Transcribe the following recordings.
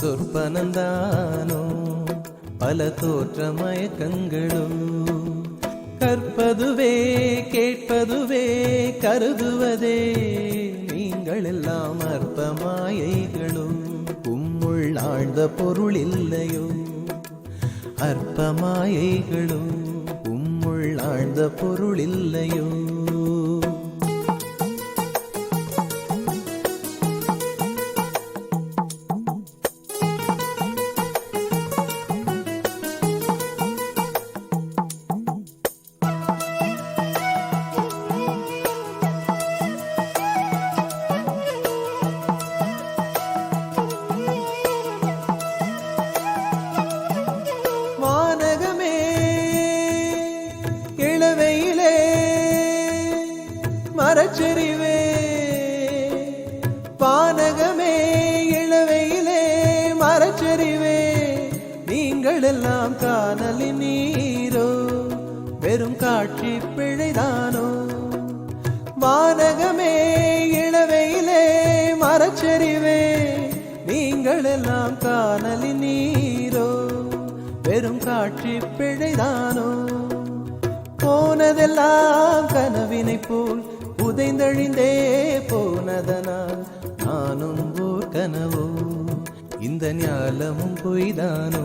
சொற்பனந்தானோ? பல தோற்ற மயக்கங்களோ கற்பதுவே கேட்பதுவே கருதுவதே. நீங்கள் எல்லாம் அற்ப மாயைகளும் உம்முள் ஆழ்ந்த பொருள் இல்லையோ அற்ப மாயைகளும் உம்முள் ஆழ்ந்த பொருள் இல்லையோ நீங்கள் காணலி நீரோ? வெறும் காட்சி பிழைதானோ? வானகமே இளவையிலே மரச்சரிவே நீங்கள் எல்லாம் காணலின் நீரோ? வெறும் காட்சி பிழைதானோ? போனதெல்லாம் கனவினை போல் உதைந்தழிந்தே போனதனால் நானும் ஓர் கனவோ? இந்த ஞாலமும் பொய்தானோ?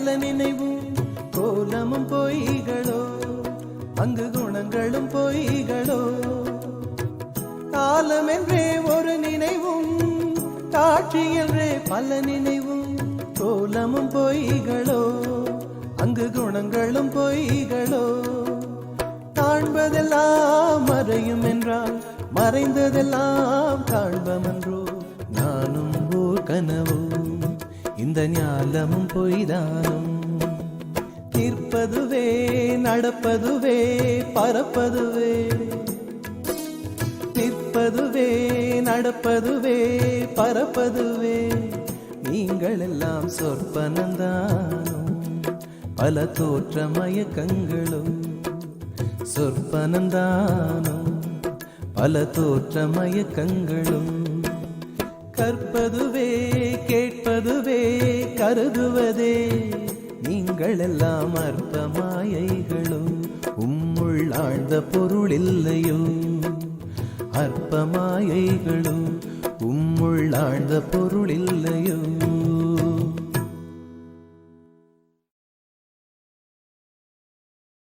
கால நினைவும் கோலமும் பொய்களோ அங்கு குணங்களும் பொய்களோ. காலம் என்றே ஒரு நினைவும் காட்சி என்றே பல நினைவும் கோலமும் பொய்களோ அங்கு குணங்களும் பொய்களோ. காண்பதெல்லாம் மறையும் என்றால் மறைந்ததெல்லாம் காண்பமன்றோ நானும் ஓர் கனவோ இந்த ஞாலம் பொய்தானும். நிற்பதுவே நடப்பதுவே பறப்பதுவே நிற்பதுவே நடப்பதுவே பறப்பதுவே நீங்கள் எல்லாம் சொற்பனந்தானும் பல தோற்ற மயக்கங்களும் சொற்பனந்தானும் பல தோற்ற மயக்கங்களும் கற்பதுவே கேட்பதுவே கருதுவதே. நீங்கள் எல்லாம் அற்ப மாயைகளும் உம்முள் ஆழ்ந்த பொருள் இல்லையோ அற்ப மாயைகளும் உம்முள் ஆழ்ந்த பொருள் இல்லையோ